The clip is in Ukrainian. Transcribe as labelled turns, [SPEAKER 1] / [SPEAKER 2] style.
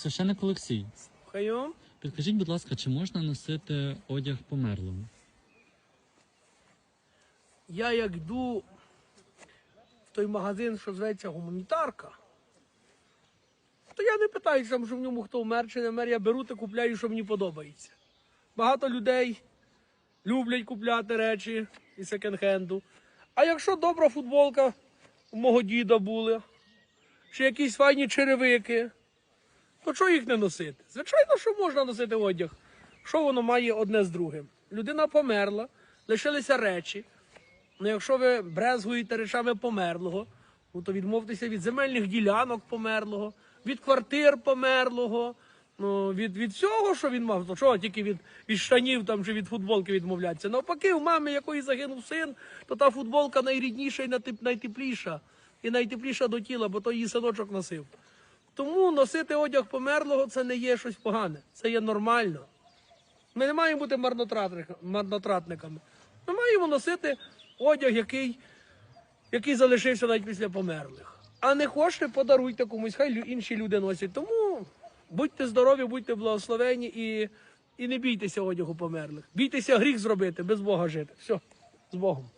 [SPEAKER 1] Священник Олексій,
[SPEAKER 2] Хайом.
[SPEAKER 1] підкажіть, будь ласка, чи можна носити одяг померлого?
[SPEAKER 2] Я як йду в той магазин, що зветься гуманітарка, то я не питаю, там, що в ньому хто вмер чи не вмер, я беру та купляю, що мені подобається. Багато людей люблять купляти речі із секонд-хенду. А якщо добра футболка у мого діда були, чи якісь файні черевики, то чого їх не носити? Звичайно, що можна носити одяг. Що воно має одне з другим? Людина померла, лишилися речі. Ну, якщо ви брезгуєте речами померлого, ну то відмовтеся від земельних ділянок померлого, від квартир померлого, ну, від, від всього, що він мав. То що, тільки від, від штанів там, чи від футболки відмовлятися. Навпаки, у мами, якої загинув син, то та футболка найрідніша і найтеп- найтепліша. І найтепліша до тіла, бо то її синочок носив. Тому носити одяг померлого це не є щось погане, це є нормально. Ми не маємо бути марнотратниками. Ми маємо носити одяг, який, який залишився навіть після померлих. А не хочете, подаруйте комусь, хай інші люди носять. Тому будьте здорові, будьте благословені і, і не бійтеся одягу померлих. Бійтеся гріх зробити, без Бога жити. Все, з Богом.